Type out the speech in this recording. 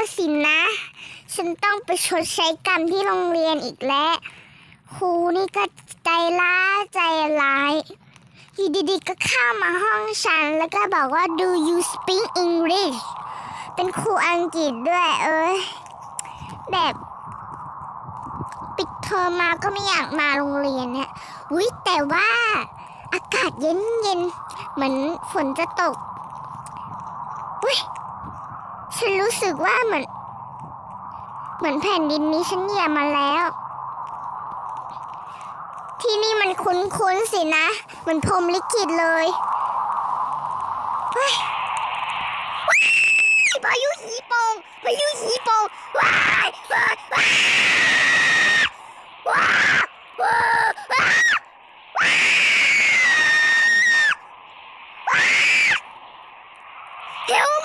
แล้วสินะ ฉันต้องไปชดใช้กรรมที่โรงเรียนอีกแล้วครูนี่ก็ใจร้ายใจร้ายอยู่ดีๆก็เข้ามาห้องฉัน แล้วก็บอกว่า do you speak English เป็นครูอังกฤษด้วยเอ้ยแบบปิดเทอมมาก็ไม่อยากมาโรงเรียนเนี่ยวิแต่ว่าอากาศเย็นๆเหมือนฝนจะตก ฉันรู้สึกว่าเหมือน เหมือนแผ่นดินนี้ฉันเหยียบมาแล้ว ที่นี่มันคุ้นๆสินะเหมือนพรมลิขิตเลยพายุหีโปงพายุหีโปงว้ายว้าว้าว้าว้าว้าว้าย